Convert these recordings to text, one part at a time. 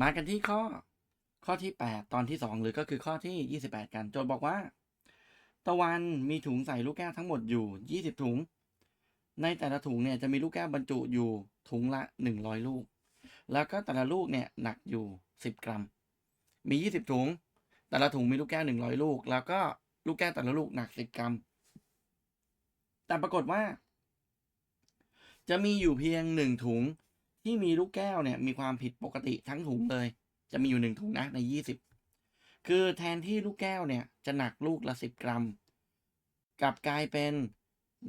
มากันที่ข้อข้อที่ 8 ตอนที่ 2 หรือก็คือข้อที่ 28 กัน โจทย์บอกว่า ตะวันมีถุงใส่ลูกแก้วทั้งหมดอยู่ 20 ถุง ในแต่ละถุงเนี่ยจะมีลูกแก้วบรรจุอยู่ถุงละ 100 ลูก แล้วก็แต่ละลูกเนี่ยหนักอยู่ 10 กรัม มี 20 ถุง แต่ละถุงมีลูกแก้ว 100 ลูก แล้วก็ลูกแก้วแต่ละลูกหนัก 10 กรัม แต่ปรากฏว่า จะมีอยู่เพียงหนึ่งถุง ที่มีลูกแก้วเนี่ยมีความผิดปกติทั้งถุงเลย จะมีอยู่หนึ่งถุงนะในยี่สิบคือแทนที่ลูกแก้วเนี่ยจะหนักลูกละสิบกรัม กลับกลายเป็น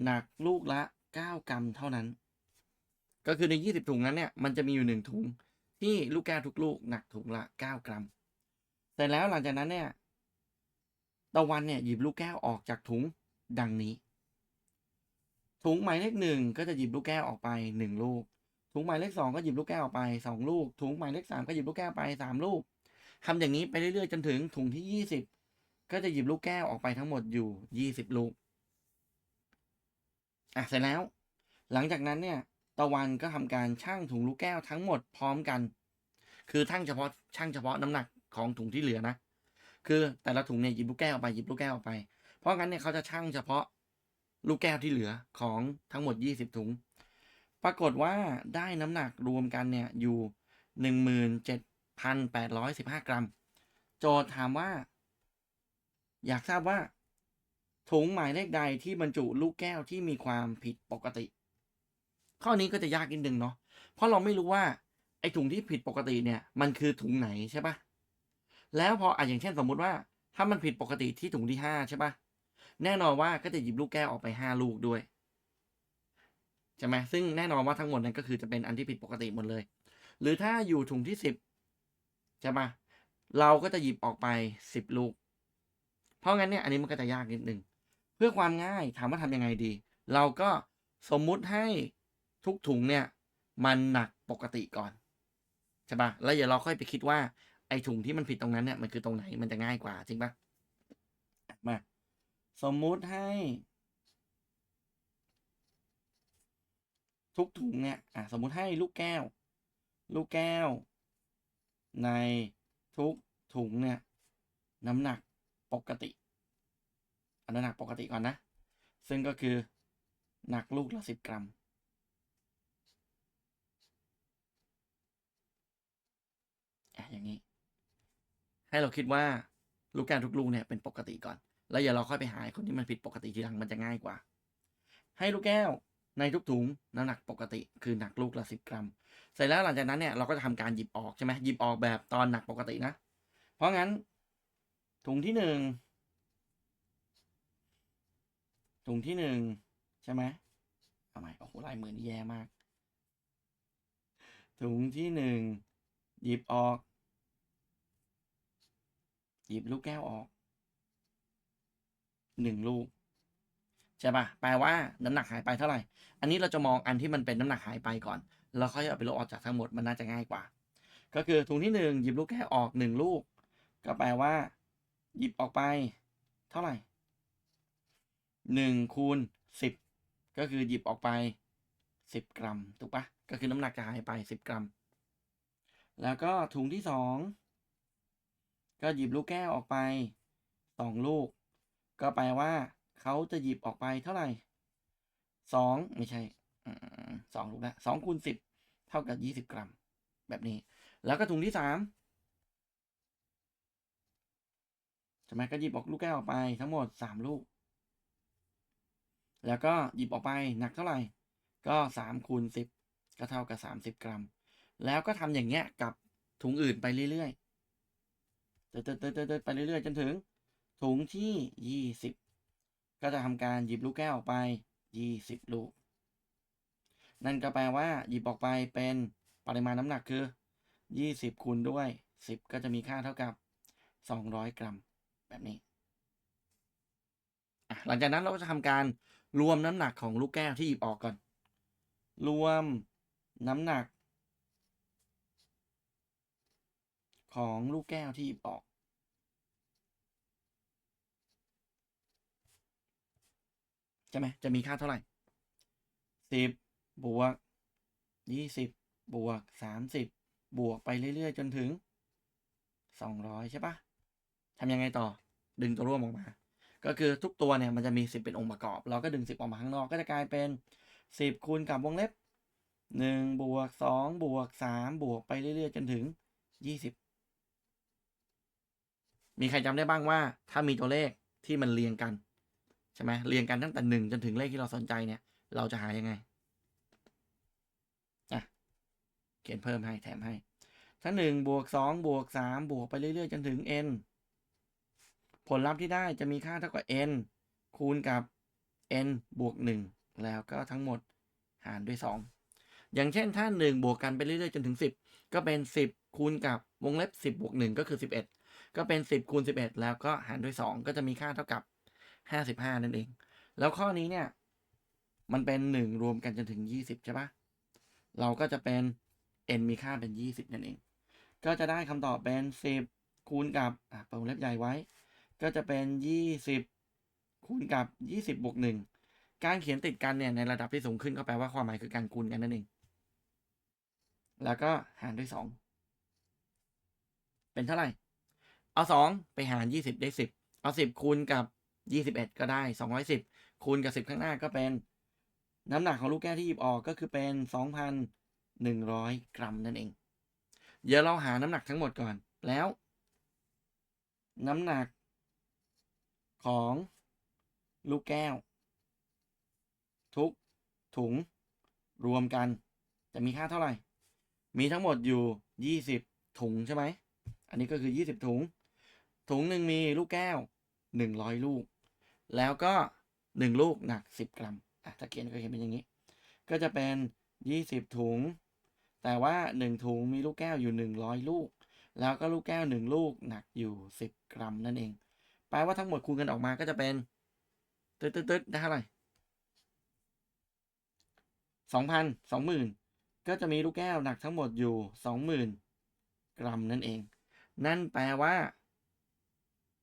หนักลูกละเก้ากรัมเท่านั้น ก็คือในยี่สิบถุงนั้นเนี่ยมันจะมีอยู่หนึ่งถุง ที่ลูกแก้วทุกลูกหนักถุงละเก้ากรัม เสร็จแล้วหลังจากนั้นเนี่ยตะวันเนี่ยหยิบลูกแก้วออกจากถุงดังนี้ ถุงหมายเลขหนึ่งก็จะหยิบลูกแก้วออกไปหนึ่งลูก ถุงหมายเลขสองก็หยิบลูกแก้วออกไปสองลูก ถุงหมายเลขสามก็หยิบลูกแก้วไปสามลูกทำอย่างนี้ไปเรื่อยๆจนถึงถุงที่ยี่สิบก็จะหยิบลูกแก้วออกไปทั้งหมดอยู่ยี่สิบลูกอะเสร็จแล้ว หลังจากนั้นเนี่ย ตะวันก็ทำการชั่งถุงลูกแก้วทั้งหมดพร้อมกัน คือทั้งเฉพาะชั่งเฉพาะน้ำหนักของถุงที่เหลือนะคือแต่ละถุงเนี่ยหยิบลูกแก้วออกไปหยิบลูกแก้วออกไป เพราะงั้นเนี่ยเขาจะชั่งเฉพาะลูกแก้วที่เหลือของทั้งหมด20ถุง ปรากฏว่าได้น้ำหนักรวมกันเนี่ยอยู่ 17,815 กรัม โจทย์ถามว่า อยากทราบว่า ถุงหมายเลขใดที่บรรจุลูกแก้วที่มีความผิดปกติ ข้อนี้ก็จะยากนิดนึงเนาะเพราะเราไม่รู้ว่า ไอ้ถุงที่ผิดปกติเนี่ย มันคือถุงไหนใช่ปะแล้วพออะอย่างเช่นสมมุติว่า ถ้ามันผิดปกติที่ถุงที่ห้าใช่ปะแน่นอนว่าก็จะหยิบลูกแก้วออกไปห้าลูกด้วย ใช่ไหมซึ่งแน่นอนว่าทั้งหมดนั้นก็คือจะเป็นอันที่ผิดปกติหมดเลย หรือถ้าอยู่ถุงที่สิบใช่ปะเราก็จะหยิบออกไปสิบลูก เพราะงั้นเนี่ยอันนี้มันก็จะยากนิดนึงเพื่อความง่ายถามว่าทำยังไงดี เราก็สมมุติให้ทุกถุงเนี่ยมันหนักปกติก่อนใช่ปะแล้วเดี๋ยวเราค่อยไปคิดว่าไอ้ถุงที่มันผิดตรงนั้นเนี่ยมันคือตรงไหนมันจะง่ายกว่าจริงปะมา สมมุติให้ ทุกถุงเนี่ยอะสมมุติให้ลูกแก้ว ลูกแก้ว ในทุกถุงเนี่ยน้ำหนักปกติอันน้ำหนักปกติก่อนนะ ซึ่งก็คือหนักลูกละสิบกรัม อะอย่างนี้ ให้เราคิดว่าลูกแก้วทุกลูกเนี่ยเป็นปกติก่อน แล้วอย่าเราค่อยไปหาคนที่มันผิดปกติทีหลังมันจะง่ายกว่า ให้ลูกแก้ว ในทุกถุงน้ำหนักปกติคือหนักลูกละสิบกรัม เสร็จแล้วหลังจากนั้นเนี่ยเราก็จะทำการหยิบออกใช่ไหมหยิบออกแบบตอนหนักปกตินะ เพราะงั้น ถุงที่หนึ่งถุงที่หนึ่งใช่ไหมเอาใหม่โอ้โหลายมือนี่แย่มาก ถุงที่หนึ่งหยิบออก หยิบลูกแก้วออกหนึ่งลูก ใช่ปะแปลว่าน้ำหนักหายไปเท่าไหร่ อันนี้เราจะมองอันที่มันเป็นน้ำหนักหายไปก่อน แล้วค่อยเอาไปลบออกจากทั้งหมดมันน่าจะง่ายกว่า ก็คือถุงที่หนึ่งหยิบลูกแก้วออกหนึ่งลูก ก็แปลว่า หยิบออกไป เท่าไหร่หนึ่งคูณสิบก็คือหยิบออกไปสิบกรัมถูกปะก็คือน้ำหนักจะหายไปสิบกรัม แล้วก็ถุงที่สองก็หยิบลูกแก้วออกไปสองลูก ก็แปลว่า เขาจะหยิบออกไปเท่าไหร่สองไม่ใช่สองลูกแล้วสองคูณสิบเท่ากับยี่สิบกรัม แบบนี้ แล้วก็ถุงที่สามใช่ไหมก็หยิบออกลูกแก้วออกไปทั้งหมดสามลูก แล้วก็หยิบออกไปหนักเท่าไหร่ ก็สามคูณสิบก็เท่ากับสามสิบกรัม แล้วก็ทำอย่างเงี้ยกับถุงอื่นไปเรื่อยๆเติร์ดๆๆๆไปเรื่อยๆ จนถึง ถุงที่ยี่สิบ ก็จะทำการหยิบลูกแก้วออกไปยี่สิบลูก นั่นก็แปลว่า หยิบออกไปเป็นปริมาณน้ำหนักคือยี่สิบคูณด้วยสิบก็จะมีค่าเท่ากับสองร้อยกรัม แบบนี้ หลังจากนั้นเราก็จะทำการรวมน้ำหนักของลูกแก้วที่หยิบออกก่อน รวมน้ำหนัก ของลูกแก้วที่หยิบออก ใช่ไหมจะมีค่าเท่าไหร่สิบบวกยี่สิบบวกสามสิบบวกไปเรื่อย ๆ จนถึงสองร้อยใช่ปะทำยังไงต่อ ดึงตัวร่วมออกมา ก็คือทุกตัวเนี่ยมันจะมีสิบเป็นองค์ประกอบ เราก็ดึงสิบออกมาข้างนอกก็จะกลายเป็นสิบคูณกับวงเล็บหนึ่งบวกสองบวกสามบวกไปเรื่อยๆ จนถึงยี่สิบมีใครจำได้บ้างว่า ถ้ามีตัวเลขที่มันเรียงกัน ใช่ไหมเรียงกันตั้งแต่หนึ่งจนถึงเลขที่เราสนใจเนี่ย เราจะหายังไงอะเขียนเพิ่มให้แถมให้ถ้าหนึ่งบวกสองบวกสามบวกไปเรื่อยๆจนถึง n ผลลัพธ์ที่ได้จะมีค่าเท่ากับ n คูณกับ n บวกหนึ่งแล้วก็ทั้งหมดหารด้วยสองอย่างเช่นถ้าหนึ่งบวกกันไปเรื่อยๆจนถึงสิบก็เป็นสิบคูณกับวงเล็บสิบบวกหนึ่งก็คือสิบเอ็ดก็เป็น10คูณ11แล้วก็หารด้วย2ก็จะมีค่าเท่ากับ 55 นั่นเอง แล้วข้อนี้เนี่ย มันเป็น 1 รวมกันจนถึง 20 ใช่ปะเราก็จะเป็น n มีค่าเป็น 20 นั่นเอง ก็จะได้คำตอบเป็น 10 คูณกับอะเปิดวงเล็บใหญ่ไว้ ก็จะเป็น 20 คูณกับ 20 บวก 1 การเขียนติดกันเนี่ยในระดับที่สูงขึ้นก็แปลว่าความหมายคือการคูณกันนั่นเอง แล้วก็หารด้วย 2 เป็นเท่าไหร่ เอาสองไปหารยี่สิบได้สิบเอาสิบคูณกับ ยี่สิบเอ็ดก็ได้สองร้อยสิบคูณกับสิบข้างหน้าก็เป็น น้ำหนักของลูกแก้วที่หยิบออกก็คือเป็นสองพันหนึ่งร้อยกรัมนั่นเอง เดี๋ยวเราหาน้ำหนักทั้งหมดก่อน แล้ว น้ำหนักของลูกแก้ว ทุกถุงรวมกัน จะมีค่าเท่าไหร่ มีทั้งหมดอยู่ยี่สิบถุงใช่ไหม อันนี้ก็คือ20ถุง ถุงหนึ่งมีลูกแก้ว 100 ลูก แล้วก็ 1 ลูกหนัก 10 กรัมอะถ้าเขียนก็เขียนเป็นอย่างนี้ ก็จะเป็น 20 ถุง แต่ว่า 1 ถุงมีลูกแก้วอยู่ 100 ลูก แล้วก็ลูกแก้ว 1 ลูกหนักอยู่ 10 กรัมนั่นเอง แปลว่าทั้งหมดคูณกันออกมาก็จะเป็นตึ๊ดตึ๊ดตึ๊ดได้เท่าไหร่สองพันสองหมื่นก็จะมีลูกแก้วหนักทั้งหมดอยู่สองหมื่นกรัมนั่นเอง นั่นแปลว่า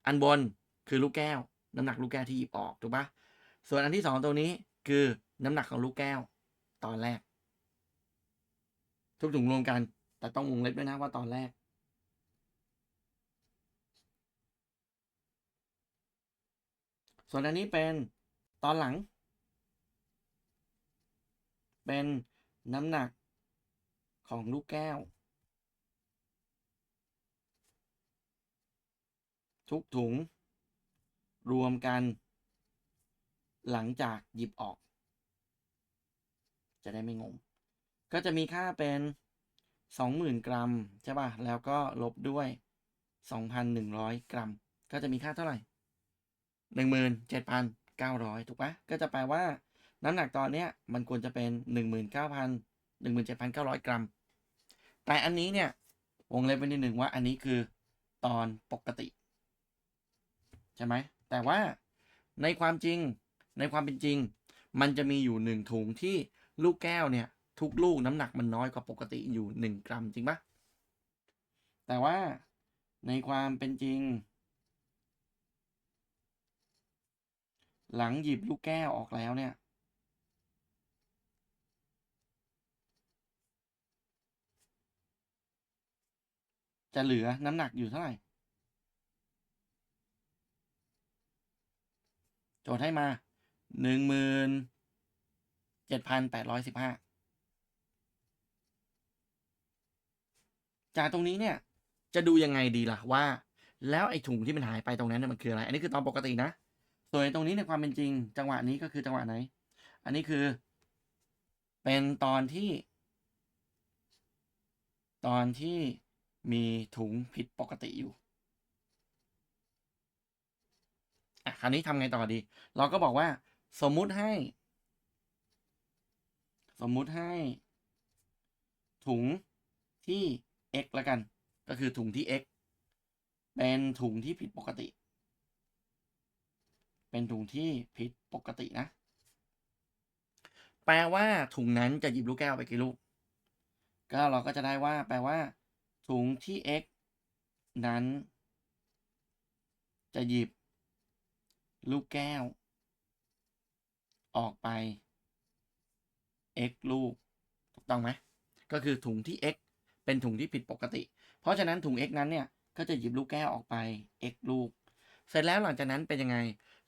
อันบน คือลูกแก้ว น้ำหนักลูกแก้วที่หยิบออกถูกปะส่วนอันที่สองตัวนี้คือน้ำหนักของลูกแก้ว ตอนแรก ทุกถุงรวมกัน แต่ต้องวงเล็บด้วยนะว่าตอนแรก ส่วนอันนี้เป็นตอนหลัง เป็นน้ำหนักของลูกแก้ว ทุกถุง รวมกัน หลังจากหยิบออก จะได้ไม่งง ก็จะมีค่าเป็นสองหมื่นกรัม ใช่ป่ะ แล้วก็ลบด้วยสองพันหนึ่งร้อยกรัม ก็จะมีค่าเท่าไหร่หนึ่งหมื่นเจ็ดพันเก้าร้อยถูกปะก็จะแปลว่า น้ำหนักตอนเนี้ยมันควรจะเป็นหนึ่งหมื่นเก้าพันหนึ่งหมื่นเจ็ดพันเก้าร้อยกรัม แต่อันนี้เนี่ยวงเล็บไว้นิดหนึ่งว่าอันนี้คือตอนปกติ ใช่ไหม แต่ว่าในความจริงในความเป็นจริง มันจะมีอยู่หนึ่งถุงที่ลูกแก้วเนี่ย ทุกลูกน้ำหนักมันน้อยกว่าปกติอยู่หนึ่งกรัมจริงปะแต่ว่าในความเป็นจริง หลังหยิบลูกแก้วออกแล้วเนี่ย จะเหลือน้ำหนักอยู่เท่าไหร่ จทย์ให้มาหนึ่งหมื่นเจ็ดพันแปดร้อยสิบห้าจากตรงนี้เนี่ย จะดูยังไงดีล่ะว่า แล้วไอ้ถุงที่มันหายไปตรงนั้นเนี่ยมันคืออะไร อันนี้คือตอนปกตินะ ส่วนตรงนี้ในความเป็นจริง จังหวะนี้ก็คือจังหวะไหน อันนี้คือ เป็นตอนที่ ตอนที่มีถุงผิดปกติอยู่ อะคราวนี้ทำไงต่อดี เราก็บอกว่า สมมุติให้ สมมุติให้ ถุงที่ x ล้วกัน ก็คือถุงที่ x เป็นถุงที่ผิดปกติ เป็นถุงที่ผิดปกตินะ แปลว่าถุงนั้นจะหยิบลูกแก้วไปกี่ลูก ก็เราก็จะได้ว่า แปลว่า ถุงที่ x นั้น จะหยิบ ลูกแก้ว ออกไป x ลูก ถูกต้องไหม ก็คือถุงที่ x เป็นถุงที่ผิดปกติ เพราะฉะนั้นถุง x นั้นเนี่ย ก็จะหยิบลูกแก้วออกไป x ลูก เสร็จแล้วหลังจากนั้นเป็นยังไง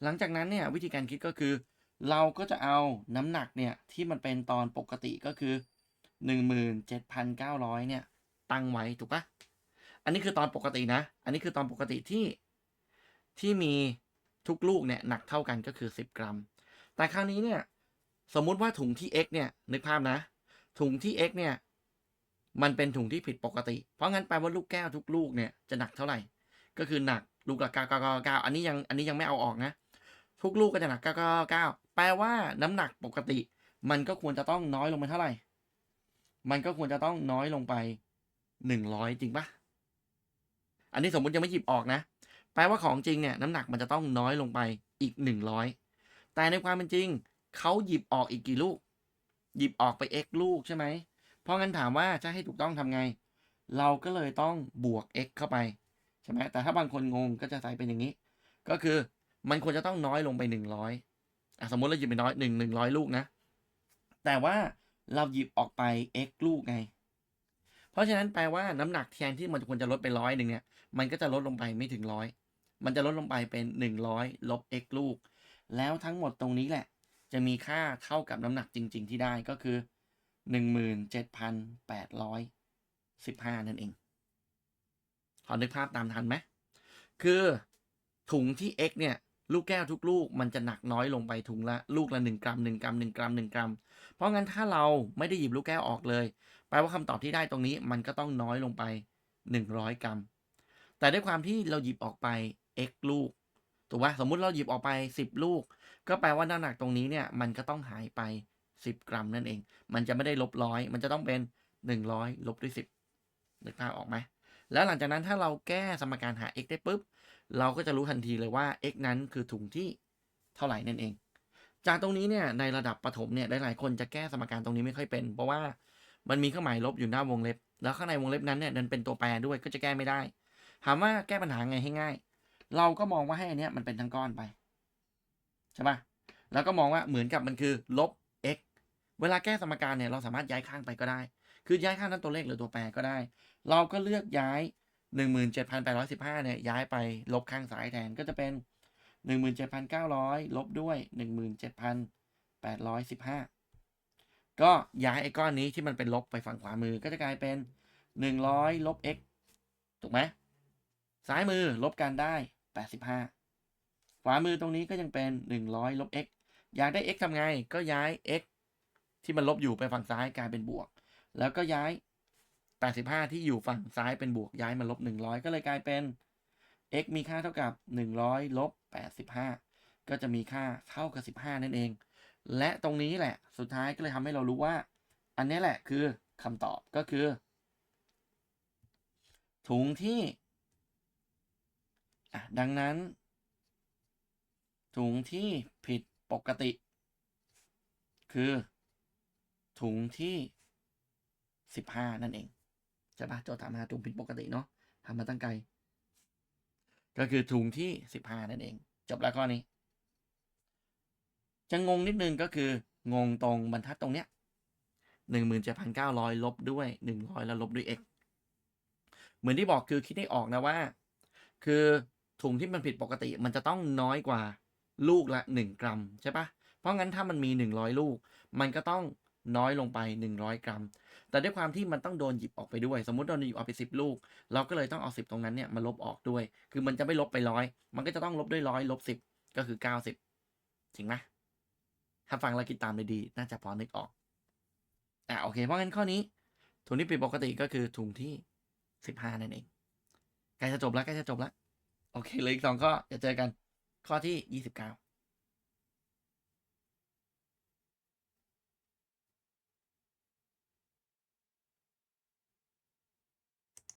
หลังจากนั้นเนี่ยวิธีการคิดก็คือ เราก็จะเอาน้ำหนักเนี่ยที่มันเป็นตอนปกติก็คือ 17,900 เนี่ย ตั้งไว้ถูกปะอันนี้คือตอนปกตินะ อันนี้คือตอนปกติที่ที่มี ทุกลูกเนี่ยหนักเท่ากันก็คือ 10 กรัม แต่คราวนี้เนี่ยสมมุติว่าถุงที่ x เนี่ยนึกภาพนะ ถุงที่ x เนี่ยมันเป็นถุงที่ผิดปกติ เพราะงั้นแปลว่าลูกแก้วทุกลูกเนี่ยจะหนักเท่าไหร่ ก็คือหนักลูกละ9 9 9 9อันนี้ยังอันนี้ยังไม่เอาออกนะ ทุกลูกก็จะหนัก9 9 9แปลว่าน้ำหนักปกติ มันก็ควรจะต้องน้อยลงไปเท่าไหร่ มันก็ควรจะต้องน้อยลงไป100จริงปะอันนี้สมมติยังไม่หยิบออกนะ ลว่าของจริงเนี่ยน้ำหนักมันจะต้องน้อยลงไปอีก 100 แต่ในความเป็นจริงเขาหยิบออกอีกกี่ลูก หยิบออกไป x ลูกใช่ไหม เพราะงั้นถามว่าจะให้ถูกต้องทำไง เราก็เลยต้องบวก x เข้าไปใช่ไหมแต่ถ้าบางคนงงก็จะใส่เป็นอย่างนี้ ก็คือมันควรจะต้องน้อยลงไป 100อะสมมติเราหยิบไปน้อย1 100 ลูกนะ แต่ว่าเราหยิบออกไป x ลูกไง เพราะฉะนั้นแปลว่าน้ำหนักแทนที่มันควรจะลดไปร้อยหนึ่งเนี่ย มันก็จะลดลงไปไม่ถึงร้อย มันจะลดลงไปเป็น 100 ลบ x ลูก แล้วทั้งหมดตรงนี้แหละ จะมีค่าเท่ากับน้ำหนักจริง ๆ ที่ได้ก็คือ 17,815 นั่นเองพอนึกภาพตามทันไหม คือถุงที่ x เนี่ย ลูกแก้วทุกลูกมันจะหนักน้อยลงไปถุงละลูกละ 1 กรัม 1 กรัม 1 กรัม 1 กรัม เพราะงั้นถ้าเราไม่ได้หยิบลูกแก้วออกเลย แปลว่าคำตอบที่ได้ตรงนี้มันก็ต้องน้อยลงไป 100 กรัม แต่ด้วยความที่เราหยิบออกไป x ลูกถูกปะสมมุติเราหยิบออกไป 10 ลูก ก็แปลว่าน้ำหนักตรงนี้เนี่ย มันก็ต้องหายไป 10 กรัมนั่นเอง มันจะไม่ได้ลบร้อยมันจะต้องเป็น 100 ลบด้วย 10นึกภาพออกไหมแล้วหลังจากนั้นถ้าเราแก้สมการหา x ได้ปุ๊บ เราก็จะรู้ทันทีเลยว่า x นั้นคือถุงที่เท่าไหร่นั่นเอง จากตรงนี้เนี่ยในระดับประถมเนี่ยหลายๆคนจะแก้สมการตรงนี้ไม่ค่อยเป็น เพราะว่ามันมีเครื่องหมายลบอยู่หน้าวงเล็บ แล้วข้างในวงเล็บนั้นเนี่ยดันเป็นตัวแปรด้วยก็จะแก้ไม่ได้ ถามว่าแก้ปัญหาไงให้ง่าย เราก็มองว่าให้อันเนี้ยมันเป็นทั้งก้อนไปใช่ปะแล้วก็มองว่าเหมือนกับมันคือลบ x เวลาแก้สมการเนี่ยเราสามารถย้ายข้างไปก็ได้ คือย้ายข้างนั้นตัวเลขหรือตัวแปรก็ได้ เราก็เลือกย้าย 17,815เนี่ยย้ายไปลบข้างซ้ายแทนก็จะเป็น 17,900 ลบด้วย 17,815 ก็ย้ายไอ้ก้อนนี้ที่มันเป็นลบไปฝั่งขวามือก็จะกลายเป็น 100 ลบ x ถูกไหมซ้ายมือลบกันได้ 85 ขวามือตรงนี้ก็ยังเป็น 100 ลบ x อยากได้ x ทำไง ก็ย้าย x ที่มันลบอยู่ไปฝั่งซ้ายกลายเป็นบวก แล้วก็ย้าย 85 ที่อยู่ฝั่งซ้ายเป็นบวกย้ายมาลบ 100 ก็เลยกลายเป็น x มีค่าเท่ากับ 100 ลบ 85 ก็จะมีค่าเท่ากับ 15 นั่นเอง และตรงนี้แหละ สุดท้ายก็เลยทำให้เรารู้ว่า อันนี้แหละคือคำตอบก็คือ ถุงที่ อะดังนั้น ถุงที่ผิดปกติ คือ ถุงที่15นั่นเองใช่ปะโจทย์ถามหาถุงผิดปกติเนาะทำมาตั้งไกล ก็คือถุงที่15นั่นเอง จบแล้วข้อนี้ จะงงนิดนึงก็คืองงตรงบรรทัดตรงเนี้ย17,900ลบด้วย100แล้วลบด้วย x เหมือนที่บอกคือคิดให้ออกนะว่า คือ ถุงที่มันผิดปกติมันจะต้องน้อยกว่าลูกละ 1 กรัมใช่ปะเพราะงั้นถ้ามันมี 100 ลูก มันก็ต้องน้อยลงไป 100 กรัม แต่ด้วยความที่มันต้องโดนหยิบออกไปด้วย สมมติโดนหยิบออกไป 10 ลูก เราก็เลยต้องเอา 10 ตรงนั้นเนี่ยมาลบออกด้วย คือมันจะไม่ลบไปร้อยมันก็จะต้องลบด้วยร้อยลบ 10 ก็คือ 90จริงไหมถ้าฟังแล้วคิดตามเลยดี น่าจะพอนึกออกอะโอเค เพราะงั้นข้อนี้ ถุงที่ผิดปกติก็คือถุงที่ 15 นั่นเองใกล้จะจบแล้วใกล้จะจบแล้ว โอเคเหลยอีกสองข้อจะเจอกันข้อที่ยี่สิบเก้า